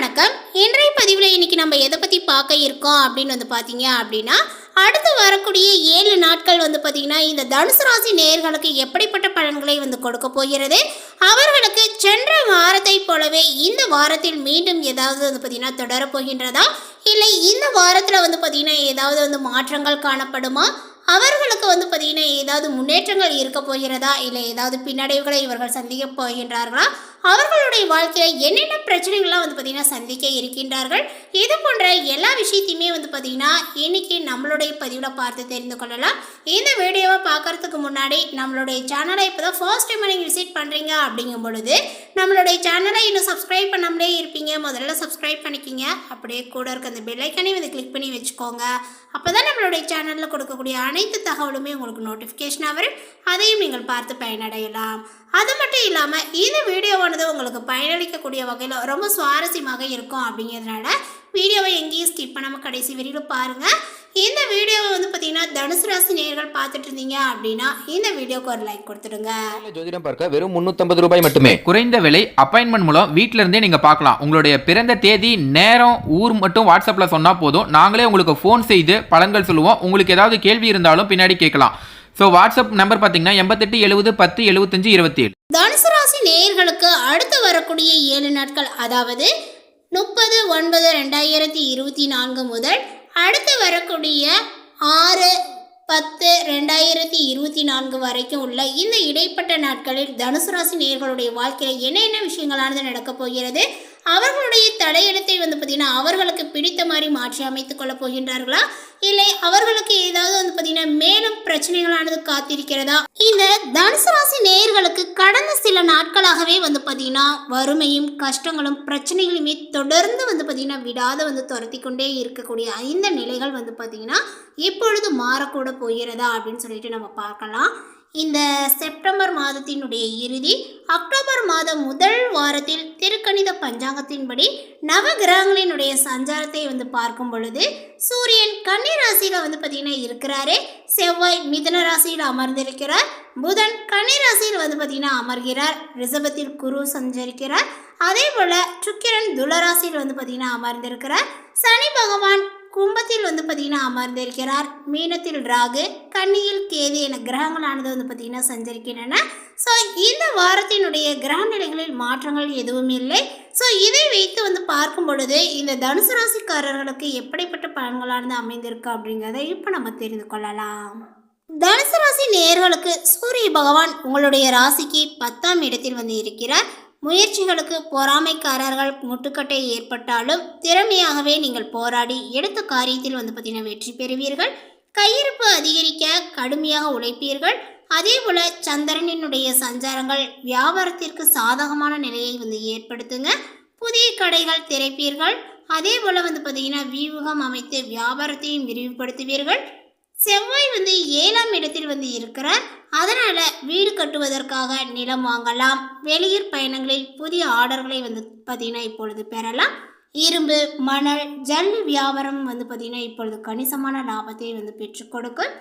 வணக்கம். இன்றைய பதிவில் இன்னைக்கு நம்ம எதை பற்றி பார்க்க இருக்கோம் அப்படின்னு வந்து பார்த்தீங்க அப்படின்னா அடுத்து வரக்கூடிய ஏழு நாட்கள் வந்து பார்த்தீங்கன்னா இந்த தனுசு ராசி நேர்களுக்கு எப்படிப்பட்ட பலன்களை வந்து கொடுக்க போகிறது? அவர்களுக்கு சென்ற வாரத்தை போலவே இந்த வாரத்தில் மீண்டும் ஏதாவது வந்து பார்த்தீங்கன்னா தொடரப் போகின்றதா? இல்லை இந்த வாரத்தில் வந்து பார்த்தீங்கன்னா ஏதாவது வந்து மாற்றங்கள் காணப்படுமா? அவர்களுக்கு வந்து பார்த்தீங்கன்னா ஏதாவது முன்னேற்றங்கள் இருக்க போகிறதா? இல்லை ஏதாவது பின்னடைவுகளை இவர்கள் சந்திக்க போகின்றார்களா? அவர்களுடைய வாழ்க்கையில் என்னென்ன பிரச்சனைகள்லாம் வந்து பார்த்தீங்கன்னா சந்திக்க இருக்கின்றார்கள்? இது போன்ற எல்லா விஷயத்தையுமே வந்து பார்த்தீங்கன்னா இன்னைக்கு நம்மளுடைய பதிவில் பார்த்து தெரிந்து கொள்ளலாம். இந்த வீடியோ பார்க்கறதுக்கு முன்னாடி நம்மளுடைய சேனலை இப்போ தான் ஃபர்ஸ்ட் டைம் நீங்கள் விசிட் பண்ணுறீங்க அப்படிங்கும் பொழுது நம்மளுடைய சேனலை இன்னும் சப்ஸ்கிரைப் பண்ணாமலே இருப்பீங்க. முதல்ல சப்ஸ்கிரைப் பண்ணிக்கிங்க. அப்படியே கூட இருக்க அந்த பெல்லைக்கனையும் வந்து கிளிக் பண்ணி வச்சுக்கோங்க. அப்போ தான் நம்மளுடைய சேனலில் கொடுக்கக்கூடிய அனைத்து தகவலுமே உங்களுக்கு நோட்டிஃபிகேஷனாக வரும். அதையும் நீங்கள் பார்த்து பயனடையலாம். அது மட்டும் இல்லாமல் இந்த வீடியோவானது உங்களுக்கு பயனளிக்கக்கூடிய வகையில் ரொம்ப சுவாரஸ்யமாக இருக்கும் அப்படிங்கிறதுனால வீடியோவை எங்கேயும் ஸ்கிப் பண்ணாமல் கடைசி வரையிலும் பாருங்கள் இந்த வீடியோவை வந்து பார்த்தீங்கன்னா தனுசு ராசி நேயர்கள் பார்த்துட்டு இருந்தீங்க அப்படின்னா இந்த வீடியோக்கு ஒரு லைக் கொடுத்துடுங்க. ஜோதிடம் பார்க்க வெறும் 350 ரூபாய் மட்டுமே. குறைந்த விலை அப்பாயின்மெண்ட் மூலம் வீட்டில இருந்தே நீங்க பார்க்கலாம். உங்களுடைய பிறந்த தேதி நேரம் ஊர் மட்டும் வாட்ஸ்அப்ல சொன்னா போதும். நாங்களே உங்களுக்கு ஃபோன் செய்து பலன்கள் சொல்லுவோம். உங்களுக்கு ஏதாவது கேள்வி இருந்தாலும் பின்னாடி கேட்கலாம். ஸோ வாட்ஸ்அப் நம்பர் பார்த்தீங்கன்னா எண்பத்தெட்டு எழுபது பத்து எழுபத்தஞ்சு இருபத்தி ஏழு தனுசு ராசி நேயர்களுக்கு அடுத்து வரக்கூடிய ஏழு நாட்கள் அதாவது முப்பது ஒன்பது ரெண்டாயிரத்தி இருபத்தி நான்கு முதல் அடுத்து வரக்கூடிய ஆறு பத்து ரெண்டாயிரத்தி இருபத்தி நான்கு வரைக்கும் உள்ள இந்த இடைப்பட்ட நாட்களில் தனுசு ராசி நேர்களுடைய வாழ்க்கையில் என்னென்ன விஷயங்களானது நடக்கப் போகிறது? அவர்களுடைய தடையிடத்தை வந்து பார்த்திங்கன்னா அவர்களுக்கு பிடித்த மாதிரி மாற்றி அமைத்துக் கொள்ளப் போகின்றார்களா? இல்லை அவர்களுக்கு ஏதாவது வந்து பார்த்திங்கன்னா மேலும் பிரச்சனைகளானது காத்திருக்கிறதா? இந்த தனுசு ராசி நேயர்களுக்கு கடந்த சில நாட்களாகவே வந்து பார்த்திங்கன்னா வறுமையும் கஷ்டங்களும் பிரச்சனைகளுமே தொடர்ந்து வந்து பார்த்திங்கன்னா விடாத வந்து துரத்தி கொண்டே இருக்கக்கூடிய இந்த நிலைகள் வந்து பார்த்திங்கன்னா இப்பொழுது மாறக்கூட போகிறதா அப்படின்னு சொல்லிட்டு நம்ம பார்க்கலாம். இந்த செப்டம்பர் மாதத்தினுடைய இறுதி அக்டோபர் மாதம் முதல் வாரத்தில் திருக்கணித பஞ்சாங்கத்தின்படி நவ கிரகங்களினுடைய சஞ்சாரத்தை வந்து பார்க்கும் பொழுது சூரியன் கன்னி ராசியில் வந்து பார்த்திங்கன்னா இருக்கிறாரு. செவ்வாய் மிதன ராசியில் அமர்ந்திருக்கிறார். புதன் கன்னி ராசியில் வந்து பார்த்திங்கன்னா அமர்கிறார். ரிஷபத்தில் குரு சஞ்சரிக்கிறார். அதே போல் சுக்கிரன் துளராசியில் வந்து பார்த்திங்கன்னா அமர்ந்திருக்கிறார். சனி பகவான் கும்பத்தில் வந்து பார்த்திங்கன்னா அமர்ந்திருக்கிறார். மீனத்தில் ராகு கன்னியில் கேது என கிரகங்களானது வந்து பார்த்திங்கன்னா சஞ்சரிக்கின்றன. ஸோ இந்த வாரத்தினுடைய கிரக நிலைகளில் மாற்றங்கள் எதுவும் இல்லை. ஸோ இதை வைத்து வந்து பார்க்கும் பொழுது இந்த தனுசு ராசிக்காரர்களுக்கு எப்படிப்பட்ட பலன்களானது அமைந்திருக்கு அப்படிங்கிறத இப்போ நம்ம தெரிந்து கொள்ளலாம். தனுசு ராசி நேயர்களுக்கு சூரிய பகவான் உங்களுடைய ராசிக்கு பத்தாம் இடத்தில் வந்து இருக்கிறார். முயற்சிகளுக்கு பொறாமைக்காரர்கள் முட்டுக்கட்டை ஏற்பட்டாலும் திறமையாகவே நீங்கள் போராடி எடுத்த காரியத்தில் வந்து பார்த்தீங்கன்னா வெற்றி பெறுவீர்கள். கையிருப்பு அதிகரிக்க கடுமையாக உழைப்பீர்கள். அதே போல சந்திரனினுடைய சஞ்சாரங்கள் வியாபாரத்திற்கு சாதகமான நிலையை வந்து ஏற்படுத்துங்க. புதிய கடைகள் திறப்பீர்கள். அதே போல வந்து பார்த்தீங்கன்னா வியூகம் அமைத்து வியாபாரத்தையும் விரிவுபடுத்துவீர்கள். செவ்வாய் வந்து ஏழாம் இடத்தில் வந்து இருக்கிறார். அதனால் வீடு கட்டுவதற்காக நிலம் வாங்கலாம். வெளியூர் பயணங்களில் புதிய ஆர்டர்களை வந்து பார்த்தீங்கன்னா இப்பொழுது பெறலாம். இரும்பு மணல் ஜல்லி வியாபாரம் வந்து பார்த்திங்கன்னா இப்பொழுது கணிசமான லாபத்தை வந்து பெற்று கொடுக்கும்.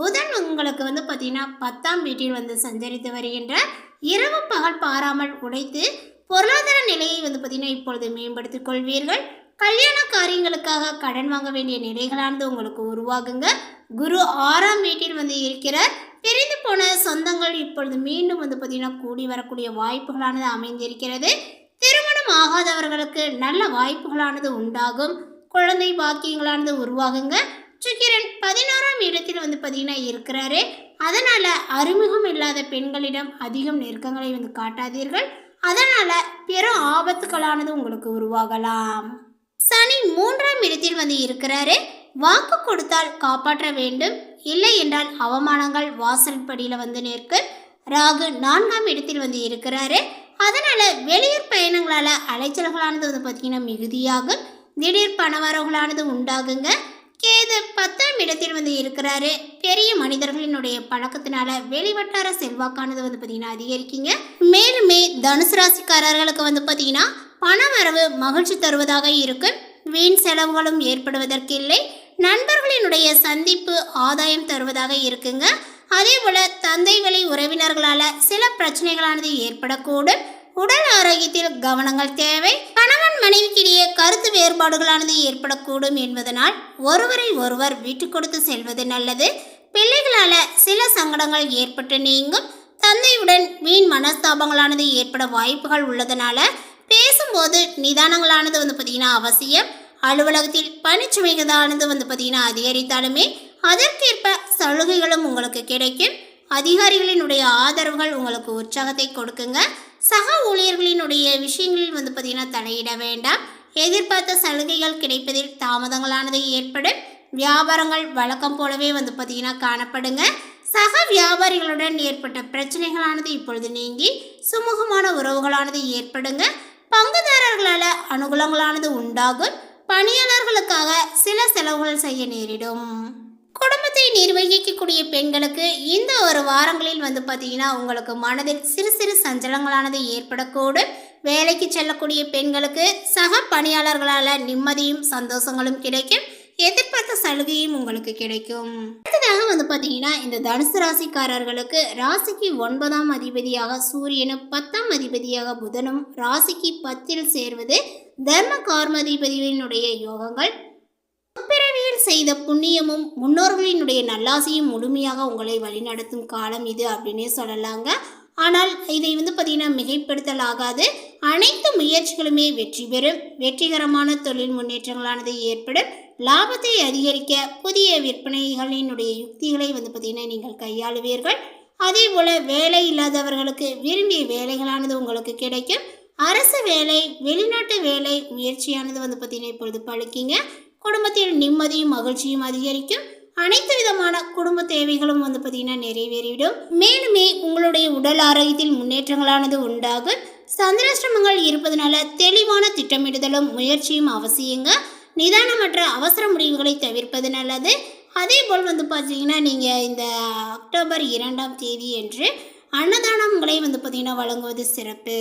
புதன் உங்களுக்கு வந்து பார்த்திங்கன்னா பத்தாம் வீட்டில் வந்து சஞ்சரித்து வருகின்ற இரவு பகல் பாராமல் உடைத்து பொருளாதார நிலையை வந்து பார்த்தீங்கன்னா இப்பொழுது மேம்படுத்திக் கொள்வீர்கள். கல்யாண காரியங்களுக்காக கடன் வாங்க வேண்டிய நிலைகளானது உங்களுக்கு உருவாகுங்க. குரு ஆறாம் வீட்டில் வந்து இருக்கிறார். போன சொந்தங்கள் இப்பொழுது மீண்டும் வந்து பார்த்தீங்கன்னா கூடி வரக்கூடிய வாய்ப்புகளானது அமைந்திருக்கிறது. திருமணம் ஆகாதவர்களுக்கு நல்ல வாய்ப்புகளானது உண்டாகும். குழந்தை பாக்கியங்களானது உருவாகுங்க. சுக்கிரன் பதினோராம் இடத்தில் வந்து பார்த்தீங்கன்னா இருக்கிறாரு. அதனால் அறிமுகம் இல்லாத பெண்களிடம் அதிகம் நெருக்கங்களை வந்து காட்டாதீர்கள். அதனால் பிற ஆபத்துக்களானது உங்களுக்கு உருவாகலாம். சனி மூன்றாம் இடத்தில் வந்து இருக்கிறாரு. வாக்கு கொடுத்தால் காப்பாற்ற வேண்டும். இல்லை என்றால் அவமானங்கள் வாசல் படியில் வந்து நிற்க ராகு நான்காம் இடத்தில் வந்து இருக்கிறாரு. அதனால வெளியூர் பயணங்களால் அலைச்சல்களானது வந்து பார்த்தீங்கன்னா மிகுதியாகும். திடீர் பணவரவுகளானது உண்டாகுங்க. கேது பத்தாம் இடத்தில் வந்து இருக்கிறாரு. பெரிய மனிதர்களினுடைய பழக்கத்தினால வெளிவட்டார செல்வாக்கானது வந்து பார்த்தீங்கன்னா அதிகரிக்குங்க. மேலுமே தனுசு ராசிக்காரர்களுக்கு வந்து பார்த்தீங்கன்னா பணவரவு மகிழ்ச்சி தருவதாக இருக்கும். வீண் செலவுகளும் ஏற்படுவதற்கு இல்லை நண்பர்களினுடைய சந்திப்பு ஆதாயம் தருவதாக இருக்குங்க. அதே போல தந்தை வழி உறவினர்களால சில பிரச்சனைகளானது ஏற்படக்கூடும். உடல் ஆரோக்கியத்தில் கவனங்கள் தேவை. கணவன் மனைவிக்கிடையே கருத்து வேறுபாடுகளானது ஏற்படக்கூடும் என்பதனால் ஒருவரை ஒருவர் விட்டு கொடுத்து செல்வது நல்லது. பிள்ளைகளால் சில சங்கடங்கள் ஏற்பட்டு நீங்கும். தந்தையுடன் வீண் மனஸ்தாபங்களானது ஏற்பட வாய்ப்புகள் உள்ளதனால பேசும்போது நிதானங்களானது வந்து பார்த்திங்கன்னா அவசியம். அலுவலகத்தில் பணிச்சுமைகளானது வந்து பார்த்திங்கன்னா அதிகரித்தாலுமே அதற்கேற்ப சலுகைகளும் உங்களுக்கு கிடைக்கும். அதிகாரிகளினுடைய ஆதரவுகள் உங்களுக்கு உற்சாகத்தை கொடுக்குங்க. சக ஊழியர்களினுடைய விஷயங்களில் வந்து பார்த்திங்கன்னா தலையிட வேண்டாம். எதிர்பார்த்த சலுகைகள் கிடைப்பதில் தாமதங்களானது ஏற்படும். வியாபாரங்கள் வழக்கம் போலவே வந்து பார்த்தீங்கன்னா காணப்படுங்க. சக வியாபாரிகளுடன் ஏற்பட்ட பிரச்சனைகளானது இப்பொழுது நீங்கி சுமூகமான உறவுகளானது ஏற்படுங்க. பங்குதாரர்களால் அனுகூலங்களானது உண்டாகும். பணியாளர்களுக்காக சில செலவுகள் செய்ய நேரிடும். குடும்பத்தை நிர்வகிக்கக்கூடிய பெண்களுக்கு இந்த ஒரு வாரங்களில் வந்து பார்த்தீங்கன்னா உங்களுக்கு மனதில் சிறு சிறு சஞ்சலங்களானது ஏற்படக்கூடும். வேலைக்கு செல்லக்கூடிய பெண்களுக்கு சக பணியாளர்களால் நிம்மதியும் சந்தோஷங்களும் கிடைக்கும். எதிர்பார்த்த சலுகையும் உங்களுக்கு கிடைக்கும். அடுத்ததாக வந்து பார்த்தீங்கன்னா இந்த தனுசு ராசிக்காரர்களுக்கு ராசிக்கு ஒன்பதாம் அதிபதியாக சூரியனும் பத்தாம் அதிபதியாக புதனும் ராசிக்கு பத்தில் சேர்வது தர்ம கார்மதிபதியினுடைய யோகங்கள். பிறவியில் செய்த புண்ணியமும் முன்னோர்களினுடைய நல்லாசையும் முழுமையாக உங்களை வழிநடத்தும் காலம் இது அப்படின்னே சொல்லலாங்க. ஆனால் இதை வந்து பார்த்தீங்கன்னா மிகைப்படுத்தல் ஆகாது. அனைத்து முயற்சிகளுமே வெற்றி பெறும். வெற்றிகரமான தொழில் முன்னேற்றங்களானது ஏற்படும். லாபத்தை அதிகரிக்க புதிய விற்பனைகளினுடைய யுக்திகளை வந்து பார்த்திங்கன்னா நீங்கள் கையாளுவீர்கள். அதே போல் வேலை இல்லாதவர்களுக்கு விரும்பிய வேலைகளானது உங்களுக்கு கிடைக்கும். அரசு வேலை வெளிநாட்டு வேலை முயற்சியானது வந்து பார்த்திங்கன்னா இப்பொழுது பழுக்கிங்க. குடும்பத்தில் நிம்மதியும் மகிழ்ச்சியும் அதிகரிக்கும். அனைத்து விதமான குடும்ப தேவைகளும் வந்து பார்த்தீங்கன்னா நிறைவேறிவிடும். மேலுமே உங்களுடைய உடல் ஆரோக்கியத்தில் முன்னேற்றங்களானது உண்டாகும். சந்திராஷ்டிரமங்கள் இருப்பதனால தெளிவான திட்டமிடுதலும் முயற்சியும் அவசியங்க. நிதானமற்ற அவசர முடிவுகளை தவிர்ப்பது நல்லது. அதே போல் வந்து பார்த்தீங்கன்னா நீங்கள் இந்த அக்டோபர் இரண்டாம் தேதி என்று அன்னதானங்களை வந்து பார்த்தீங்கன்னா வழங்குவது சிறப்பு.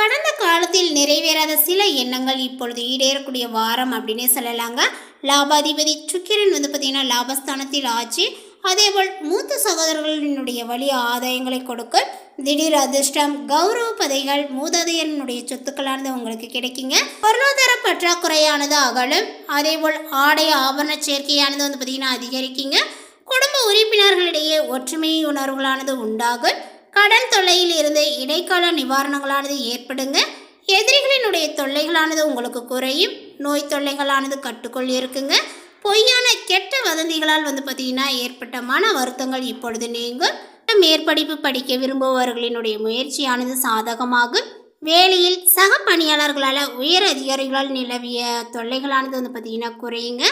கடந்த காலத்தில் நிறைவேறாத சில எண்ணங்கள் இப்பொழுது ஈடேறக்கூடிய வாரம் அப்படின்னே சொல்லலாங்க. லாபாதிபதி சுக்கிரன் வந்து பார்த்தீங்கன்னா லாபஸ்தானத்தில் ஆச்சு அதேபோல் மூத்த சகோதரர்களினுடைய வழி ஆதாயங்களை கொடுக்க திடீர் அதிர்ஷ்டம் கௌரவ பதைகள் மூதாதையனுடைய சொத்துக்களானது உங்களுக்கு கிடைக்குங்க. பொருளாதார பற்றாக்குறையானது அகலும். அதேபோல் ஆடை ஆபரண சேர்க்கையானது வந்து பார்த்தீங்கன்னா அதிகரிக்குங்க. குடும்ப உறுப்பினர்களிடையே ஒற்றுமை உணர்வுகளானது உண்டாகும். கடன் தொல்லையில் இருந்து இடைக்கால நிவாரணங்களானது ஏற்படுங்க. எதிரிகளினுடைய தொல்லைகளானது உங்களுக்கு குறையும். நோய் தொல்லைகளானது கட்டுக்குள் இருக்குங்க. பொய்யான கெட்ட வதந்திகளால் வந்து பார்த்தீங்கன்னா ஏற்பட்ட மன வருத்தங்கள் இப்பொழுது நீங்கும். மேற்படிப்பு படிக்க விரும்புபவர்களினுடைய முயற்சியானது சாதகமாகும் வேலையில் சக பணியாளர்களால் உயர் அதிகாரிகளால் நிலவிய தொல்லைகளானது வந்து பார்த்தீங்கன்னா குறையுங்க.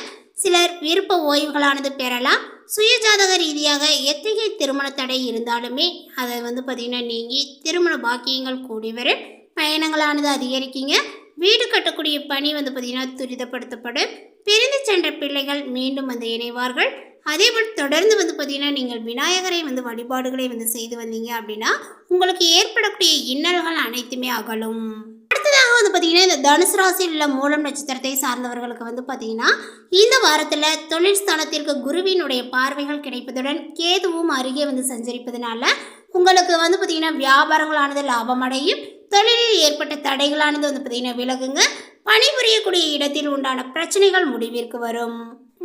சிலர் விருப்ப ஓய்வுகளானது பெறலாம். சுயஜாதக ரீதியாக எத்தகைய திருமண தடை இருந்தாலுமே அதை வந்து பார்த்திங்கன்னா நீங்கி திருமண பாக்கியங்கள் கூடி வரும் பயணங்களானது அதிகரிக்குங்க. வீடு கட்டக்கூடிய பணி வந்து பார்த்திங்கன்னா துரிதப்படுத்தப்படும். பிரிந்து சென்ற பிள்ளைகள் மீண்டும் வந்து இணைவார்கள். அதேபோல் தொடர்ந்து வந்து பார்த்திங்கன்னா நீங்கள் விநாயகரை வந்து வழிபாடுகளை வந்து செய்து வந்தீங்க அப்படின்னா உங்களுக்கு ஏற்படக்கூடிய இன்னல்கள் அனைத்துமே அகலும். அடுத்ததாக வந்து பார்த்தீங்கன்னா இந்த தனுசு ராசியில் உள்ள மூலம் நட்சத்திரத்தை சார்ந்தவர்களுக்கு வந்து பார்த்தீங்கன்னா இந்த வாரத்தில் தொழில் ஸ்தானத்திற்கு குருவினுடைய பார்வைகள் கிடைப்பதுடன் கேதுவும் அருகே வந்து சஞ்சரிப்பதனால உங்களுக்கு வந்து பார்த்தீங்கன்னா வியாபாரங்களானது லாபமடையும். தொழிலில் ஏற்பட்ட தடைகளானது வந்து பார்த்தீங்கன்னா விலகுங்க. பணிபுரியக்கூடிய இடத்தில் உண்டான பிரச்சனைகள் முடிவிற்கு வரும்.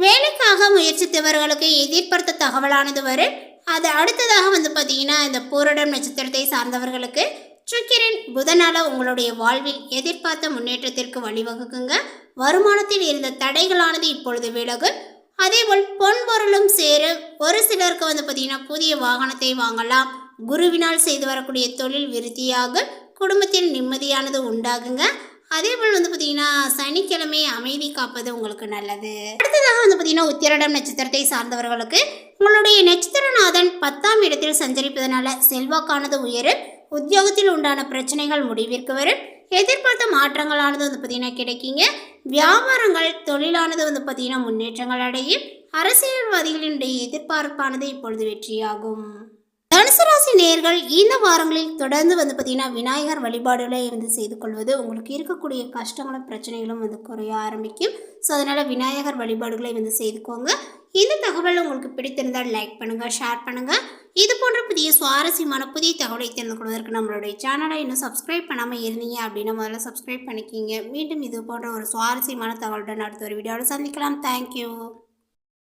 வேலைக்காக முயற்சித்தவர்களுக்கு எதிர்பார்த்த தகவலானது வரும். அது அடுத்ததாக வந்து பார்த்தீங்கன்னா இந்த பூரடம் நட்சத்திரத்தை சார்ந்தவர்களுக்கு சுக்கிரன் புதனால உங்களுடைய வாழ்வில் எதிர்பார்த்த முன்னேற்றத்திற்கு வழிவகுக்குங்க. வருமானத்தில் இருந்த தடைகளானது இப்பொழுது விலகும் அதேபோல் பொன் பொருளும் சேரும் ஒரு சிலருக்கு வந்து பார்த்தீங்கன்னா புதிய வாகனத்தை வாங்கலாம். குருவினால் செய்து வரக்கூடிய தொழில் விருத்தியாகும் குடும்பத்தில் நிம்மதியானது உண்டாகுங்க. அதே போல் வந்து பார்த்தீங்கன்னா சனிக்கிழமை அமைதி காப்பது உங்களுக்கு நல்லது. அடுத்ததாக வந்து பார்த்தீங்கன்னா உத்திரடம் நட்சத்திரத்தை சார்ந்தவர்களுக்கு உங்களுடைய நட்சத்திரநாதன் பத்தாம் இடத்தில் சஞ்சரிப்பதனால செல்வாக்கானது உயரும். உத்தியோகத்தில் உண்டான பிரச்சனைகள் முடிவிற்கு வரும். எதிர்பார்த்த மாற்றங்களானது வந்து பார்த்தீங்கன்னா கிடைக்குங்க. வியாபாரங்கள் தொழிலானது வந்து பார்த்தீங்கன்னா முன்னேற்றங்கள் அடையும். அரசியல்வாதிகளினுடைய எதிர்பார்ப்பானது இப்பொழுது வெற்றியாகும். தனுசு ராசி நேர்கள் இந்த வாரங்களில் தொடர்ந்து வந்து பார்த்தீங்கன்னா விநாயகர் வழிபாடுகளை வந்து செய்து கொள்வது உங்களுக்கு இருக்கக்கூடிய கஷ்டங்களும் பிரச்சனைகளும் வந்து குறைய ஆரம்பிக்கும். ஸோ அதனால் விநாயகர் வழிபாடுகளை வந்து செய்துக்கோங்க. இந்த தகவல் உங்களுக்கு பிடித்திருந்தால் லைக் பண்ணுங்கள் ஷேர் பண்ணுங்கள் இது போன்ற புதிய சுவாரஸ்யமான புதிய தகவலை தெரிந்து கொள்வதற்கு நம்மளுடைய சேனலை இன்னும் சப்ஸ்கிரைப் பண்ணாமல் இருந்தீங்க அப்படின்னா முதல்ல சப்ஸ்கிரைப் பண்ணிக்கிங்க. மீண்டும் இது போன்ற ஒரு சுவாரஸ்யமான தகவலுடன் அடுத்த ஒரு வீடியோவில் சந்திக்கலாம். தேங்க்யூ